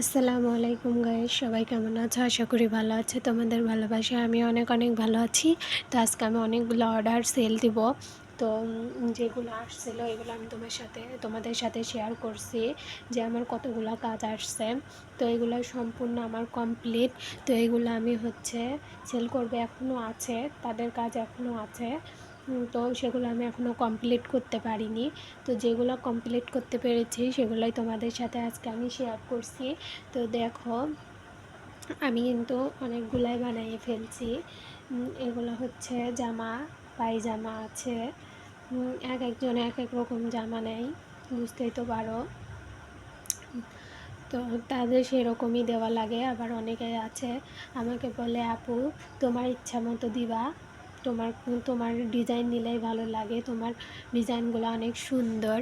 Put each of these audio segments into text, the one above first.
আসসালামু আলাইকুম গাইস সবাই কেমন আছো? আশা করি ভালো আছে, তোমাদের ভালোবাসা আমি অনেক অনেক ভালো আছি। তো আজকে আমি অনেকগুলো অর্ডার সেল দিব। তো যেগুলো আসছিল, এগুলো আমি তোমার সাথে, তোমাদের সাথে শেয়ার করছি যে আমার কতগুলো কাজ আসছে। তো এগুলো সম্পূর্ণ আমার কমপ্লিট তো এগুলো আমি হচ্ছে সেল করবে এখনও আছে, তাদের কাজ এখনও আছে। তো সেগুলো আমি এখনও কমপ্লিট করতে পারিনি। তো যেগুলো কমপ্লিট করতে পেরেছি, সেগুলোই তোমাদের সাথে আজকে আমি শেয়ার করছি। তো দেখো, আমি কিন্তু অনেকগুলাই বানিয়ে ফেলছি। এগুলো হচ্ছে জামা, পায়জামা আছে। এক একজন এক এক রকম জামা নেয়, বুঝতেই তো পারো। তো তাদের সেরকমই দেওয়া লাগে, আবার অনেকে আছে, আমাকে বলে, আপু, তোমার ইচ্ছা মতো দিবা। তোমার তোমার ডিজাইন নিলেই ভালো লাগে, তোমার ডিজাইনগুলো অনেক সুন্দর।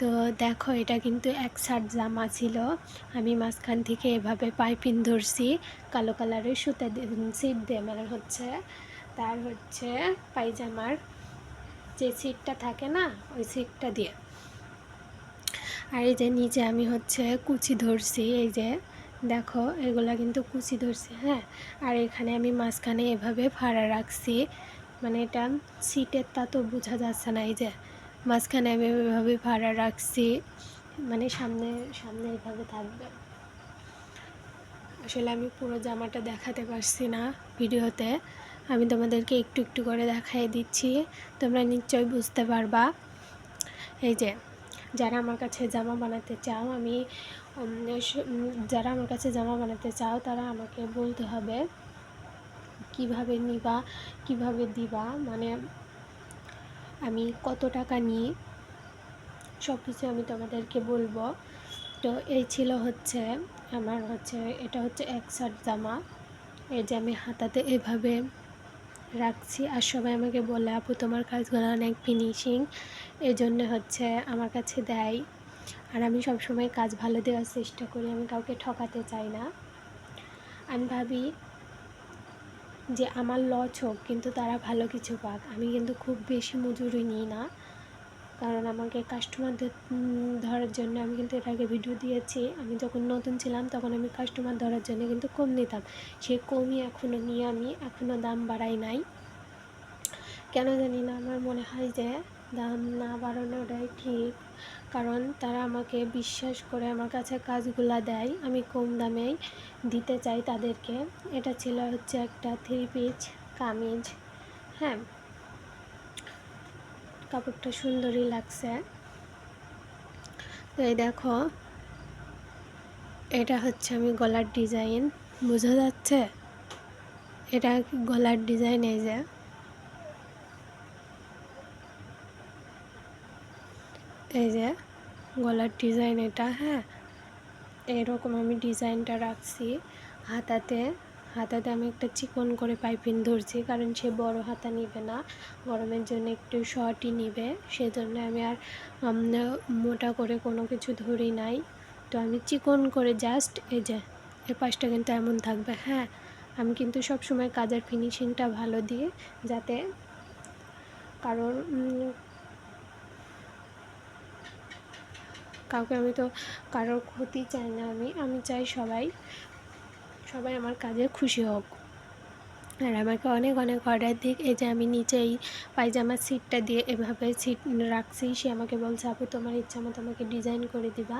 তো দেখো, এটা কিন্তু এক সাইড জামা ছিল। আমি মাঝখান থেকে এভাবে পাইপিন ধরছি, কালো কালারের সুতা সিট দিয়ে মানে হচ্ছে তার হচ্ছে পায়জামার যে সিটটা থাকে না, ওই সিটটা দিয়ে। আর এই যে নিচে আমি হচ্ছে কুচি ধরছি, এই যে দেখো, এগুলা কিন্তু কুচি ধরছি হ্যাঁ? আর এখানে আমি মাঝখানে এভাবে ফাড়া রাখছি। মানে এটা সিটের তা তো বোঝা যাচ্ছে না, এই যে মাঝখানে আমি এভাবে ভাড়া রাখছি মানে সামনে সামনে এভাবে থাকবে। আসলে আমি পুরো জামাটা দেখাতে পারছি না ভিডিওতে, আমি তোমাদেরকে একটু একটু করে দেখাই দিচ্ছি, তোমরা নিশ্চয়ই বুঝতে পারবা। এই যে, যারা আমার কাছে জামা বানাতে চাও, আমি যারা আমার কাছে জামা বানাতে চাও, তারা আমাকে বলতে হবে। কীভাবে নিবা, কীভাবে দিবা মানে আমি কত টাকা নিই সব কিছু আমি তোমাদেরকে বলব। তো এই ছিল হচ্ছে আমার হচ্ছে, এটা হচ্ছে এক শার্ট জামা। এই যে আমি হাতাতে এভাবে রাখছি। আর সবাই আমাকে বলে, আপু, তোমার কাজগুলো অনেক ফিনিশিং এই জন্য হচ্ছে আমার কাছে দেয়। আর আমি সবসময় কাজ ভালো দেওয়ার চেষ্টা করি। আমি কাউকে ঠকাতে চাই না। আমি ভাবি যে আমার লস হোক, কিন্তু তারা ভালো কিছু পাক। আমি কিন্তু খুব বেশি মজুরি নিই না। কারণ আমাকে কাস্টমারদের ধরার জন্য আমি কিন্তু এর আগে ভিডিও দিয়েছি। আমি যখন নতুন ছিলাম, তখন আমি কাস্টমার ধরার জন্য কিন্তু কম নিতাম। সে কমই এখনও নিয়ে আমি এখনও দাম বাড়াই নাই। কেন জানি না, আমার মনে হয় যে দাম না বাড়ানোটাই ঠিক। কারণ তারা আমাকে বিশ্বাস করে আমার কাছে কাজগুলা দেয়, আমি কম দামেই দিতে চাই তাদেরকে। এটা ছিল হচ্ছে একটা থ্রি পিচ কামিজ। হ্যাঁ কাপড়টা সুন্দরই লাগছে। তো এই দেখো, এটা হচ্ছে আমি গলার ডিজাইন বোঝা যাচ্ছে? এটা গলার ডিজাইন এই যে। এই যে, গলার ডিজাইন এটা হ্যাঁ? এরকম আমি ডিজাইনটা রাখছি। হাতাতে হাতাতে আমি একটা চিকন করে পাইপিন ধরছি, কারণ সে বড় হাতা নিবে না। গরমের জন্য একটু শর্টই নিবে, সেজন্য আমি আর মোটা করে কোনো কিছু ধরি নাই। তো আমি চিকন করে জাস্ট এই যে এ পাশটা কিন্তু এমন থাকবে হ্যাঁ? আমি কিন্তু সব সময় কাজের ফিনিশিংটা ভালো দিই, যাতে কারণ কাউকে আমি তো কারোর ক্ষতি চাই না, আমি আমি চাই সবাই সবাই আমার কাজে খুশি হোক। আর আমাকে অনেক অনেক অর্ডার দিক, এই যে আমি নিচেই পায়জামার সিটটা দিয়ে এভাবে সিট রাখছি, সে আমাকে বলছে, আপু, তোমার ইচ্ছা মতো আমাকে ডিজাইন করে দিবা।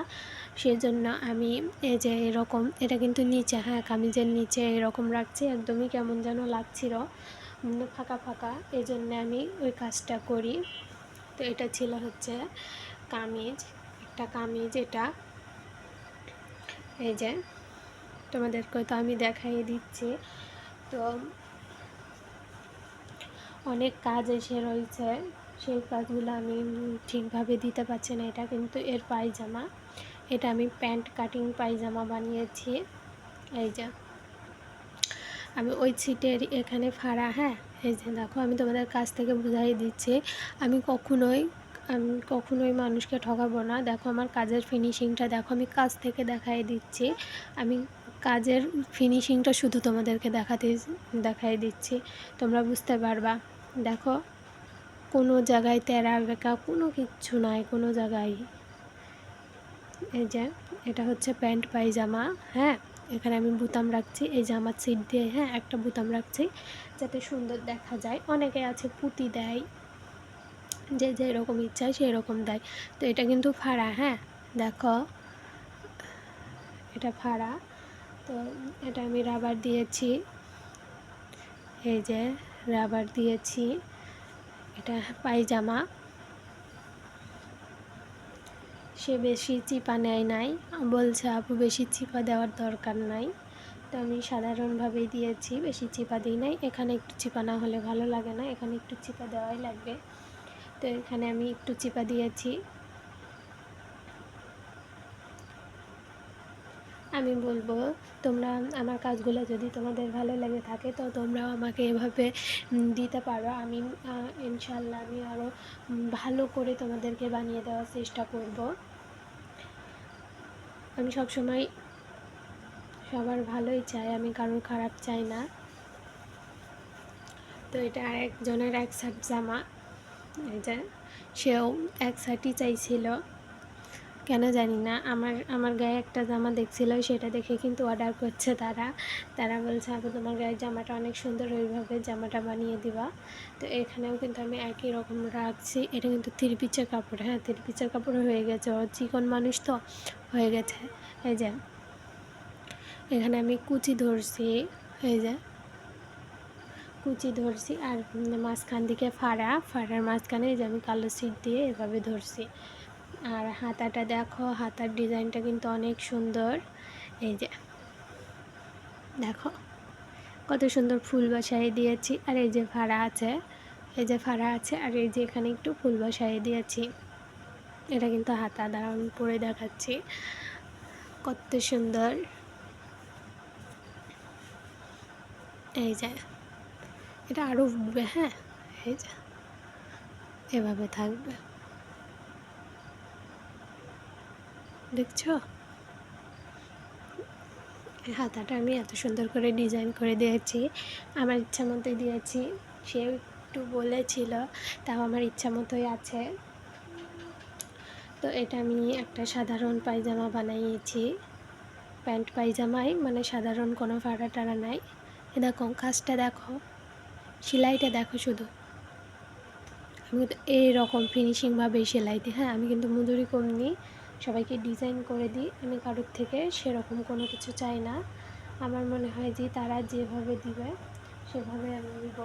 সেজন্য আমি এই যে এরকম, এটা কিন্তু নিচে হ্যাঁ কামিজের নিচে এরকম রাখছি, একদমই কেমন যেন লাগছিল ফাঁকা ফাঁকা। এই জন্য আমি ওই কাজটা করি। তো এটা ছিল হচ্ছে কামিজ। একটা কামিজ এটা। এই যে তোমাদেরকে তো আমি দেখাই দিচ্ছি। তো অনেক কাজ এসে রয়েছে, সেই কাজগুলো আমি ঠিকভাবে দিতে পারছি না, এটা কিন্তু এর পায়জামা। এটা আমি প্যান্ট কাটিং পায়জামা বানিয়েছি। এই যে, আমি ওই সিটের এখানে ফাড়া হ্যাঁ? এই যে দেখো, আমি তোমাদের কাছ থেকে বুঝাই দিচ্ছি। আমি কখনোই আমি কখনোই মানুষকে ঠকাবো না। দেখো আমার কাজের ফিনিশিংটা দেখো, আমি কাজ থেকে দেখাই দিচ্ছি। আমি কাজের ফিনিশিংটা শুধু তোমাদেরকে দেখাতে, দেখাই দিচ্ছি। তোমরা বুঝতে পারবা। দেখো, কোনো জায়গায় তেরা, বেঁকা, কোনো কিচ্ছু নাই, কোনো জায়গায়। এই যে, এটা হচ্ছে প্যান্ট, পায়জামা হ্যাঁ? এখানে আমি বুতাম রাখছি, এই জামার সিট দিয়ে হ্যাঁ? একটা বুতাম রাখছি, যাতে সুন্দর দেখা যায়। অনেকে আছে পুঁতি দেয়। যে যেরকম ইচ্ছা সেই রকম দেয়। তো এটা কিন্তু ফাড়া হ্যাঁ? দেখো, এটা ফাড়া। তো এটা আমি রাবার দিয়েছি। এই যে রাবার দিয়েছি। এটা পায়জামা। সে বেশি চিপা নেয় নাই। বলছে, আপু, বেশি চিপা দেওয়ার দরকার নাই। তো আমি সাধারণভাবেই দিয়েছি, বেশি চিপা দিই নাই। এখানে একটু চিপা না হলে ভালো লাগে না, এখানে একটু চিপা দেওয়াই লাগবে। তো এখানে আমি একটু চিপা দিয়েছি। আমি বলব, তোমরা আমার কাজগুলো যদি তোমাদের ভালো লেগে থাকে, তো তোমরাও আমাকে এভাবে দিতে পারো। আমি ইনশাল্লাহ আমি আরও ভালো করে তোমাদেরকে বানিয়ে দেওয়ার চেষ্টা করব। আমি সবসময় সবার ভালোই চাই, আমি কারোর খারাপ চাই না। তো এটা আরেকজনের এক সাইড জামা। যে, সেও এক সাইডই চাইছিল। কেন জানি না, আমার আমার গায়ে একটা জামা দেখছিল, সেটা দেখে কিন্তু অর্ডার করছে তারা। তারা বলছে, আপু, তোমার গায়ের জামাটা অনেক সুন্দর, ওইভাবে জামাটা বানিয়ে দিবা। তো এখানেও কিন্তু আমি একই রকম রাখছি। এটা কিন্তু তিরপিচের কাপড় হ্যাঁ তিরপিচের কাপড় হয়ে গেছে। ও চিকন মানুষ তো, হয়ে গেছে। এই যে, এখানে আমি কুচি ধরছি। এই যে কুচি ধরছি আর মাঝখান দিকে ফাড়া, ফাড়ার মাঝখানে যে আমি কালো সিট দিয়ে এভাবে ধরছি। আর হাতাটা দেখো, হাতার ডিজাইনটা কিন্তু অনেক সুন্দর। এই যে, দেখো, কত সুন্দর ফুল বসাই দিয়েছি। আর এই যে ফাড়া আছে, এই যে ফাড়া আছে, আর এই যে এখানে একটু ফুল বসাই দিয়েছি। এটা কিন্তু হাতা দ্বারা পরে দেখাচ্ছি। কত সুন্দর। এই যে এটা আরও উঠবে হ্যাঁ? এই যে, এভাবে থাকবে। দেখছ? হাতাটা আমি এত সুন্দর করে ডিজাইন করে দিয়েছি। আমার ইচ্ছা মতোই দিয়েছি। সেও একটু বলেছিল, তাও আমার ইচ্ছা মতোই আছে। তো এটা আমি একটা সাধারণ পায়জামা বানিয়েছি। প্যান্ট পায়জামাই মানে সাধারণ কোনো ফাড়া টাড়া নাই। এ দেখো কাজটা দেখো। সেলাইটা দেখো শুধু। আমি কিন্তু এইরকম ফিনিশিংভাবে সেলাই দিই। হ্যাঁ আমি কিন্তু মজুরি কম নিই। সবাইকে ডিজাইন করে দিই। আমি কারোর থেকে সেরকম কোনো কিছু চাই না। আমার মনে হয় যে তারা যেভাবে দিবে, সেভাবে আমি দিব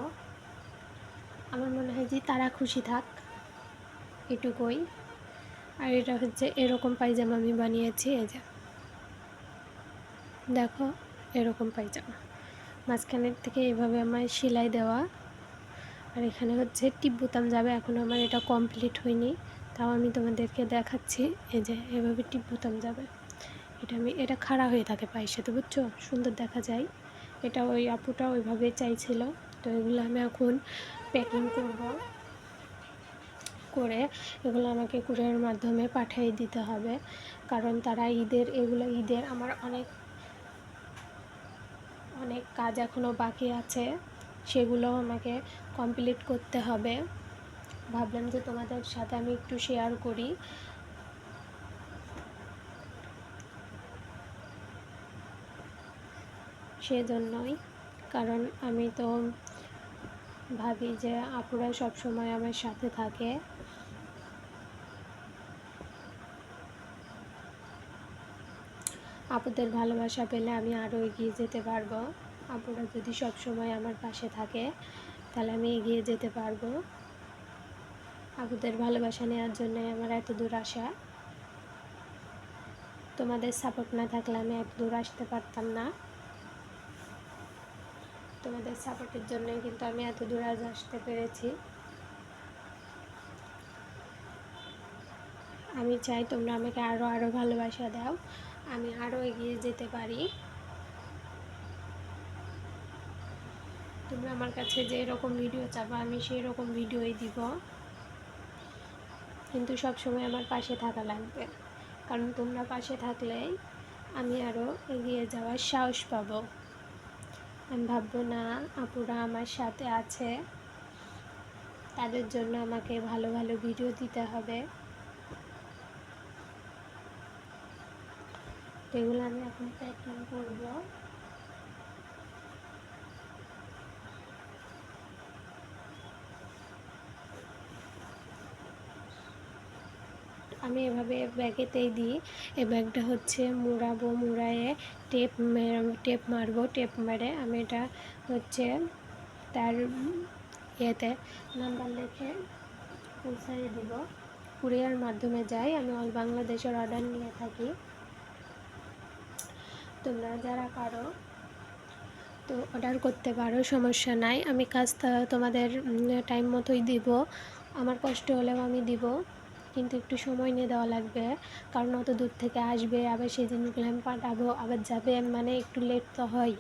আমার মনে হয় যে তারা খুশি থাক। এটুকুই। আর এটা হচ্ছে এরকম পায়জামা আমি বানিয়েছি, এই যে। দেখো, এরকম পায়জামা। মাঝখানের থেকে এভাবে আমার সেলাই দেওয়া। আর এখানে হচ্ছে টিপ বোতাম যাবে, এখন আমার এটা কমপ্লিট হয়নি। তাও আমি তোমাদেরকে দেখাচ্ছি, এই যে এভাবে টিপ বোতাম যাবে। এটা আমি, এটা খাড়া হয়ে থাকে পায়ের সাথে, বুঝছ? সুন্দর দেখা যায়। এটা ওই আপুটা ওইভাবে চাইছিল। তো এগুলো আমি এখন প্যাকিং করব। করে এগুলো আমাকে কুরিয়ার মাধ্যমে পাঠিয়ে দিতে হবে। কারণ তারা ঈদের, এগুলো ঈদের আমার অনেক অনেক কাজ এখনও বাকি আছে, সেগুলো আমাকে কমপ্লিট করতে হবে। ভাবলাম যে তোমাদের সাথে আমি একটু শেয়ার করি। সেজন্যই, কারণ আমি তো ভাবি যে আপুরা সব সময় আমার সাথে থাকে। আপুদের ভালোবাসা পেলে আমি আরও এগিয়ে যেতে পারব। আপুরা যদি সব সময় আমার পাশে থাকে, তাহলে আমি এগিয়ে যেতে পারব। আপুদের ভালোবাসা নেওয়ার জন্য আমার এত দূর আসা। তোমাদের সাপোর্ট না থাকলে আমি এত দূর আসতে পারতাম না। তোমাদের সাপোর্টের জন্যই কিন্তু আমি এত দূর আজ আসতে পেরেছি। আমি চাই তোমরা আমাকে আরও আরও ভালোবাসা দাও। আমি আরও এগিয়ে যেতে পারি। তোমরা আমার কাছে যে এরকম ভিডিও চাবা, আমি সেই রকম ভিডিওই দিব। কিন্তু সব সময় আমার পাশে থাকা লাগবে। কারণ তোমরা পাশে থাকলেই আমি আরও এগিয়ে যাওয়ার সাহস পাবো। আমি ভাববো, না, আপুরা আমার সাথে আছে। তাদের জন্য আমাকে ভালো ভালো ভিডিও দিতে হবে। এগুলো আমি এখন প্যাকিং করব। আমি এভাবে ব্যাগেতেই দিই। এই ব্যাগটা হচ্ছে মুড়াবো, মুড়ায়ে টেপ টেপ মারবো, টেপ মেরে। আমি এটা হচ্ছে তার ইয়েতে নাম্বার লিখে পৌঁছাই দেবো। কুরিয়ার মাধ্যমে যাই। আমি অল বাংলাদেশের অর্ডার নিয়ে থাকি। তোমরা যারা পারো, তো অর্ডার করতে পারো, সমস্যা নাই। আমি কাজটা তোমাদের টাইম মতোই দিব। আমার কষ্ট হলেও আমি দিব, কিন্তু একটু সময় নিয়ে দেওয়া লাগবে। কারণ অত দূর থেকে আসবে, আবার সেই জিনিসগুলো আমি পাঠাবো, আবার যাবে মানে একটু লেট তো হয়।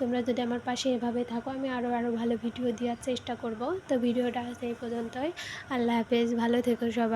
তোমরা যদি আমার পাশে এভাবে থাকো, আমি আরও আরও ভালো ভিডিও দেওয়ার চেষ্টা করব। তো ভিডিওটা আজ এই পর্যন্তই। আল্লাহ হাফেজ, ভালো থেকো সবাই।